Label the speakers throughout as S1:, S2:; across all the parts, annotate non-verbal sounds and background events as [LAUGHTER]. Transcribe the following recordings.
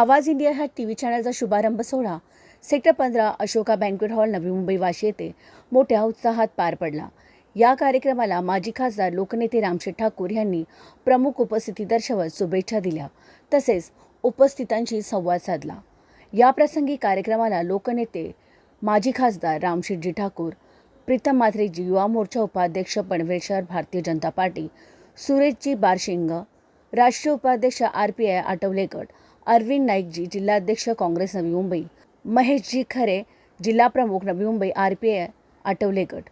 S1: आवाज इंडिया ह्या T V चॅनलचा शुभारंभ सोहळा. सेक्टर पंधरा अशोका बँक्वेट हॉल नवी मुंबई वाशी येथे मोठ्या उत्साहात पार पडला. या कार्यक्रमाला माजी खासदार लोकनेते रामशेठ ठाकूर यांनी प्रमुख उपस्थिती दर्शवत शुभेच्छा दिल्या. तसेच उपस्थितांशी संवाद साधला. याप्रसंगी कार्यक्रमाला लोकनेते माजी खासदार रामशेठजी ठाकूर प्रीतम मात्रेजी युवा मोर्चा उपाध्यक्ष पनवेल शहर भारतीय जनता पार्टी सुरेशजी बारशिंग राष्ट्रीय उपाध्यक्ष आर पी आय आठवलेगट अरविंद नाईकजी जिल्हाध्यक्ष काँग्रेस नवी मुंबई. महेशजी खरे जिल्हाप्रमुख Navi Mumbai R P I Athawale गट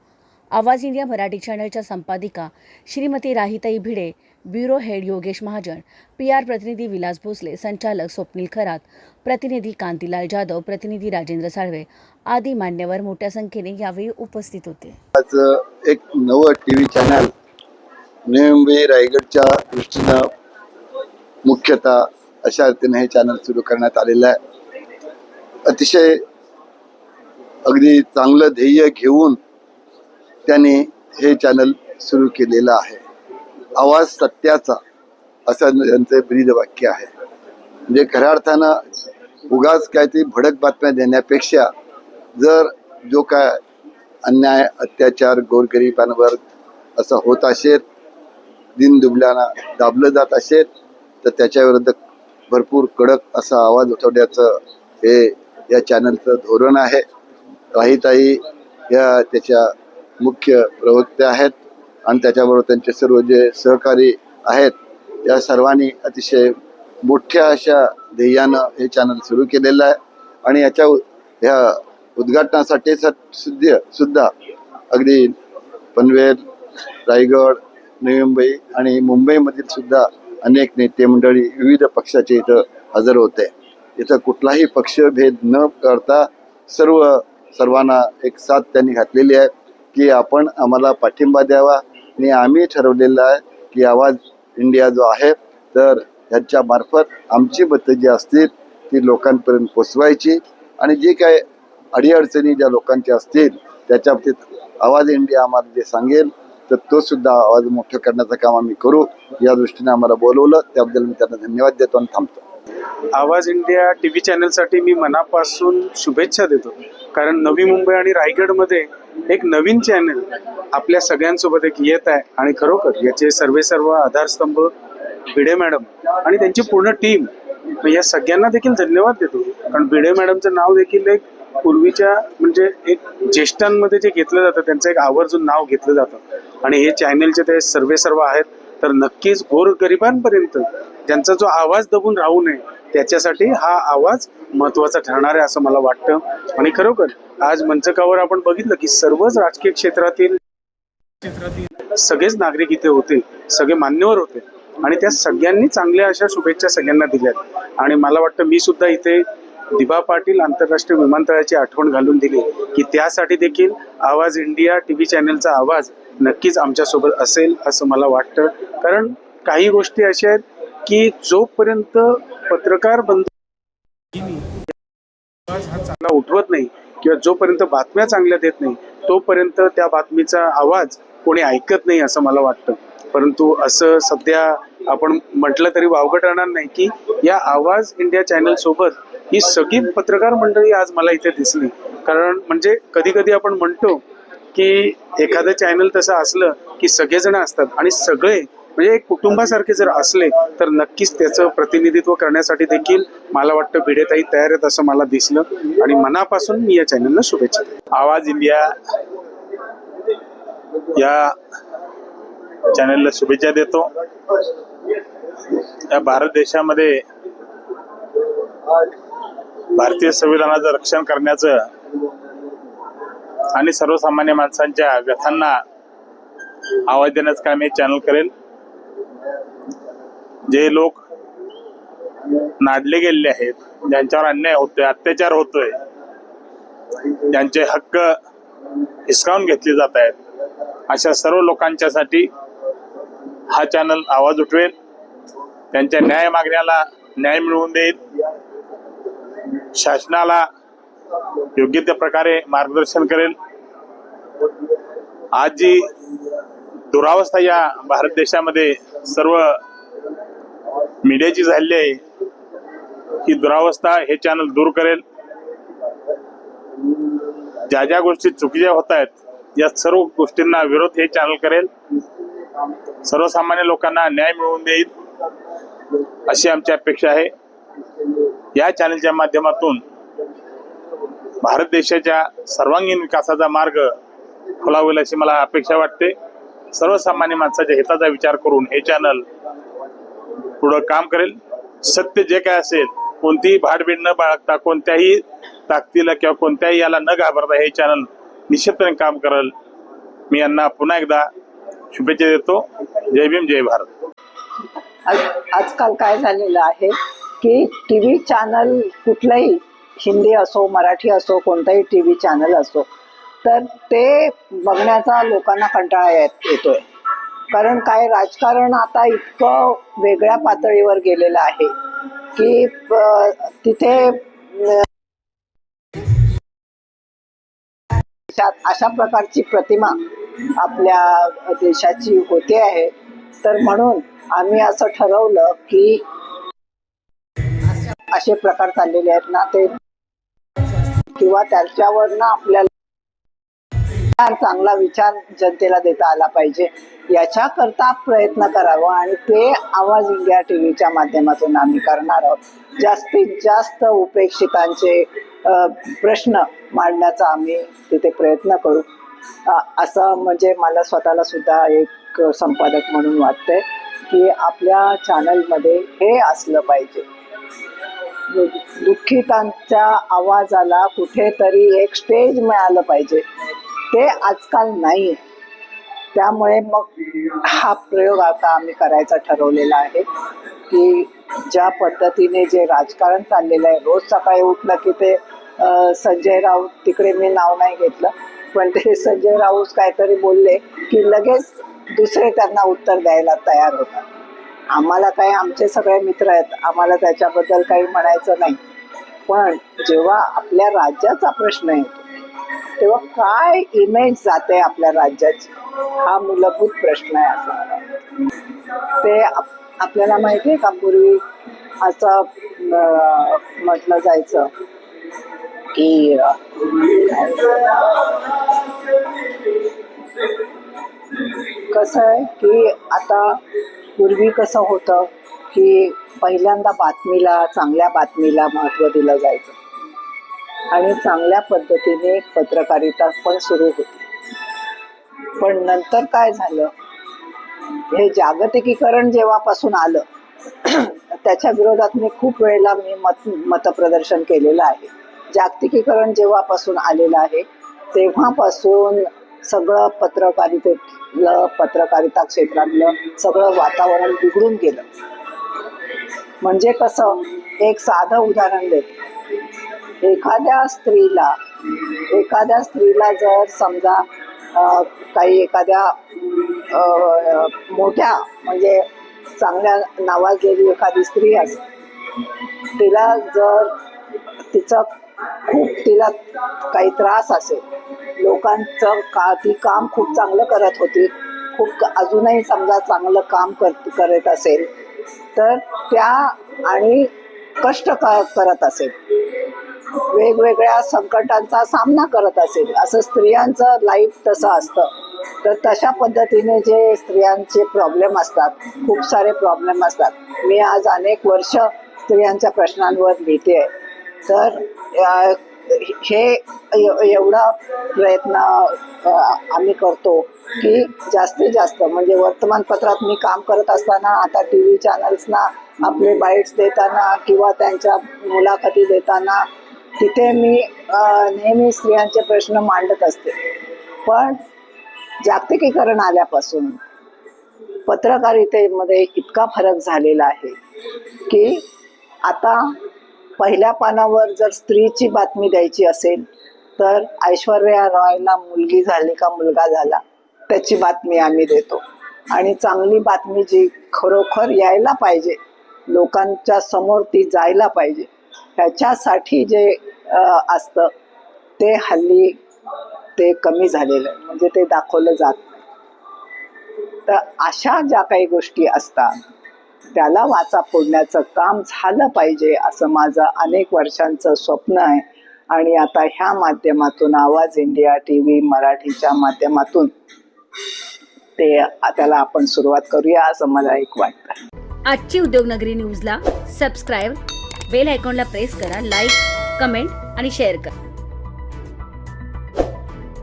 S1: आवाज इंडिया मराठी चॅनलच्या संपादिका Shrimati Rahitai Bhide bureau head Yogesh Mahajan P R प्रतिनिधी विलास भोसले संचालक स्वप्नील खरात प्रतिनिधी कांतीलाल जाधव प्रतिनिधी राजेंद्र साळवे आदी मान्यवर मोठ्या संख्येने यावेळी उपस्थित होते.
S2: आज एक नवं T V channel Navi Mumbai रायगडच्या दृष्टीनं मुख्यतः अशा रीतीने हे चॅनल सुरू करण्यात आलेलं आहे. अतिशय अगदी चांगलं ध्येय घेऊन त्यांनी हे चॅनल सुरू केलेलं आहे. आवाज सत्याचा असं त्यांचं ब्रीद वाक्य आहे. म्हणजे खऱ्या अर्थानं उगाच काहीतरी भडक बातम्या देण्यापेक्षा जर जो काय अन्याय अत्याचार गोरगरिबांवर असं होत असेल दिन दुबल्याना दाबलं जात असेल तर त्याच्याविरुद्ध भरपूर कडक असा आवाज उठवण्याचं हे या चॅनलचं धोरण आहे. राहीताई या त्याच्या मुख्य प्रवक्त्या आहेत आणि त्याच्याबरोबर त्यांचे सर्व जे सहकारी आहेत या सर्वांनी अतिशय मोठ्या अशा ध्येयानं हे चॅनल सुरू केलेलं आहे. आणि याच्या ह्या उद्घाटनासाठी सुद्धा सुद्धा अगदी पनवेल रायगड नवी मुंबई आणि मुंबईमधील सुद्धा अनेक नेते मंडळी विविध पक्षाचे इथं हजर होते. इथं कुठलाही पक्षभेद न करता सर्व सर्वांना एक साथ त्यांनी घातलेली आहे की आपण आम्हाला पाठिंबा द्यावा. आणि आम्ही ठरवलेलं आहे की आवाज इंडिया जो आहे तर ह्याच्या मार्फत आमची मतं जी असतील ती लोकांपर्यंत पोचवायची. आणि जी काय अडीअडचणी ज्या लोकांच्या असतील त्याच्या बाबतीत आवाज इंडिया आम्हाला जे सांगेल तर तो सुद्धा आवाज मोठं करण्याचं काम आम्ही करू. या दृष्टीने आम्हाला बोलवलं. त्याबद्दल मी त्यांना धन्यवाद देतो आणि थांबतो.
S3: आवाज इंडिया टी व्ही चॅनलसाठी मी मनापासून शुभेच्छा देतो. कारण नवी मुंबई आणि रायगडमध्ये एक नवीन चॅनल आपल्या सगळ्यांसोबत एक येत आहे आणि खरोखर याचे सर्वे सर्व आधारस्तंभ भिडे मॅडम आणि त्यांची पूर्ण टीम या सगळ्यांना देखील धन्यवाद देतो. कारण भिडे मॅडमचं नाव देखील एक पूर्वीच्या म्हणजे एक ज्येष्ठांमध्ये जे घेतलं जातं त्यांचं एक आवर्जून नाव घेतलं जातं. आणि हे चॅनलचे ते सर्वे सर्व आहेत तर नक्कीच गोरगरिबांपर्यंत त्यांचा जो आवाज दबून राहू नये त्याच्यासाठी हा आवाज महत्त्वाचा ठरणार आहे असं मला वाटतं. आणि खरोखर आज मंचकावर आपण बघितलं की सर्वच राजकीय क्षेत्रातील क्षेत्रातील सगळेच नागरिक इथे होते सगळे मान्यवर होते. आणि त्या सगळ्यांनी चांगल्या अशा शुभेच्छा सगळ्यांना दिल्यात. आणि मला वाटतं मी सुद्धा इथे दिबा पाटील आंतरराष्ट्रीय विमानतळाची आठवण घालून दिली की त्यासाठी देखील आवाज इंडिया टी व्ही चॅनलचा आवाज नक्कीच आमच्यासोबत असेल असं मला वाटतं. कारण काही गोष्टी अशा आहेत की जोपर्यंत पत्रकार बंद आवाज हा चांगला उठवत नाही किंवा जोपर्यंत बातम्या चांगल्या देत नाही तोपर्यंत त्या बातमीचा आवाज कोणी ऐकत नाही असं मला वाटतं. परंतु असं सध्या आपण म्हटलं तरी वावगं राहणार नाही की या आवाज इंडिया चॅनल सोबत ही सगळी पत्रकार मंडळी आज मला इथे दिसली. कारण म्हणजे कधी कधी आपण म्हणतो की एखादं चॅनल तसं असलं की सगळेजण असतात. आणि सगळे म्हणजे एक कुटुंबासारखे जर असले तर नक्कीच त्याचं प्रतिनिधित्व करण्यासाठी देखील मला वाटतं भिडेताई तयार आहेत असं मला दिसलं. आणि मनापासून मी या चॅनलला शुभेच्छा
S4: आवाज इंडिया या चॅनलला शुभेच्छा देतो. या भारत देशामध्ये भारतीय संविधानाचं रक्षण करण्याचं आणि सर्वसामान्य माणसांच्या व्यथांना आवाज देण्याचं काम हे चॅनल करेल. जे लोक नाडले गेलेले आहेत ज्यांच्यावर अन्याय होतोय अत्याचार होतोय ज्यांचे हक्क हिसकावून घेतले जात आहेत अशा सर्व लोकांच्यासाठी हा चॅनल आवाज उठवेल. त्यांच्या न्याय मागण्याला न्याय मिळवून देईल. शासनाला योग्य त्या प्रकारे मार्गदर्शन करेल. आज जी दुरावस्था या भारत देशामध्ये सर्व मीडियाची झालेली आहे ही दुरावस्था हे चॅनल दूर करेल. ज्या ज्या गोष्टी चुकीच्या होत आहेत या सर्व गोष्टींना विरोध हे चॅनल करेल. सर्वसामान्य लोकांना न्याय मिळवून देईल अशी आमची अपेक्षा आहे. या चॅनलच्या माध्यमातून भारत देशाच्या सर्वांगीण विकासाचा मार्ग खुला होईल अशी मला अपेक्षा वाटते. सर्वसामान्य माणसाच्या हिताचा विचार करून हे चॅनल पुढं काम करेल. सत्य जे काय असेल कोणतीही भाडबीड न बाळगता कोणत्याही ताकदीला किंवा कोणत्याही याला न घाबरता हे चॅनल निश्चितपणे काम करेल. मी यांना पुन्हा एकदा शुभेच्छा देतो. जय भीम जय भारत.
S5: आजकाल काय झालेलं आहे? की टी व्ही चॅनल कुठलंही हिंदी असो मराठी असो कोणताही टी व्ही चॅनल असो तर ते बघण्याचा लोकांना कंटाळा येत येतोय. कारण काय राजकारण आता इतकं वेगळ्या पातळीवर गेलेलं आहे की तिथे अशा प्रकारची प्रतिमा आपल्या देशाची होते आहे. तर म्हणून आम्ही असं ठरवलं की असे प्रकार चाललेले आहेत ना ते किंवा त्याच्यावर ना आपल्याला फार चांगला विचार जनतेला देता आला पाहिजे. याच्याकरता प्रयत्न करावा आणि ते आवाज इंडिया टी व्हीच्या माध्यमातून आम्ही करणार आहोत. जास्तीत जास्त उपेक्षितांचे प्रश्न मांडण्याचा आम्ही तिथे प्रयत्न करू. असं म्हणजे मला स्वतःला सुद्धा एक संपादक म्हणून वाटतंय की आपल्या चॅनलमध्ये हे असलं पाहिजे. दुःखितांच्या आवाजाला कुठेतरी एक स्टेज मिळालं पाहिजे. ते आजकाल नाही. त्यामुळे मग हा प्रयोग आता आम्ही करायचा ठरवलेला आहे की ज्या पद्धतीने जे राजकारण चाललेलं आहे रोज सकाळी उठलं की ते संजय राऊत तिकडे मी नाव नाही घेतलं पण ते संजय राऊत काहीतरी बोलले की लगेच दुसरे त्यांना उत्तर द्यायला तयार होतात. आम्हाला काय आमचे सगळे मित्र आहेत. आम्हाला त्याच्याबद्दल काही म्हणायचं नाही. पण जेव्हा आपल्या राज्याचा प्रश्न येतो तेव्हा काय इमेज जाते आपल्या राज्याची? हा मूलभूत प्रश्न आहे असा ते आप- आपल्याला माहिती आहे का? पूर्वी असं म्हटलं जायचं की कसं आहे की आता पूर्वी कसं होतं की पहिल्यांदा बातमीला चांगल्या बातमीला महत्त्व दिलं जायचं. आणि चांगल्या पद्धतीने पत्रकारिता पण सुरू होती. पण नंतर काय झालं? हे जागतिकीकरण जेव्हापासून आलं [CLEARS THROAT] त्याच्या विरोधात मी खूप वेळेला मी मत मतप्रदर्शन केलेलं आहे. जागतिकीकरण जेव्हापासून आलेलं आहे तेव्हापासून सगळं पत्रकारितेतलं पत्रकारिता क्षेत्रातलं सगळं वातावरण बिघडून गेलं. म्हणजे कसं एक साधं उदाहरण देत. एखाद्या स्त्रीला एखाद्या स्त्रीला जर समजा काही एखाद्या मोठ्या म्हणजे चांगल्या नावाजलेली एखादी स्त्री असेल तिला जर तिचं खूप तिला काही त्रास असेल. लोकांचं का ती काम खूप चांगलं करत होती. खूप अजूनही समजा चांगलं काम कर करत असेल तर त्या आणि कष्ट क करत असेल. वेगवेगळ्या संकटांचा सामना करत असेल. असं स्त्रियांचं लाईफ तसं असतं. तर तशा पद्धतीने जे स्त्रियांचे प्रॉब्लेम असतात खूप सारे प्रॉब्लेम असतात. मी आज अनेक वर्ष स्त्रियांच्या प्रश्नांवर लिहिते आहे. तर हे एवढा प्रयत्न आम्ही करतो की जास्तीत जास्त म्हणजे वर्तमानपत्रात मी काम करत असताना आता टी व्ही चॅनल्सना आपले बाईट्स देताना किंवा त्यांच्या मुलाखती देताना तिथे मी नेहमी स्त्रियांचे प्रश्न मांडत असते. पण जागतिकीकरण आल्यापासून पत्रकारितेमध्ये इतका फरक झालेला आहे की आता पहिल्या पानावर जर स्त्रीची बातमी द्यायची असेल तर ऐश्वर्या रॉयला मुलगी झाली का मुलगा झाला त्याची बातमी आम्ही देतो. आणि चांगली बातमी जी खरोखर यायला पाहिजे लोकांच्या समोर ती जायला पाहिजे ह्याच्यासाठी जे असतं ते हल्ली ते कमी झालेलं आहे. म्हणजे ते दाखवलं जात नाही. तर अशा ज्या काही गोष्टी असतात त्याला वाचा फोडण्याचं काम झालं पाहिजे असं माझं अनेक वर्षांचं स्वप्न आहे. आणि आता ह्या माध्यमातून आवाज इंडिया टी व्ही मराठीच्या माध्यमातून ते त्याला आपण सुरुवात करूया असं मला एक वाटतं.
S1: आजची उद्योगनगरी न्यूजला सबस्क्राईब बेल आयकॉनला प्रेस करा लाईक कमेंट आणि शेअर करा.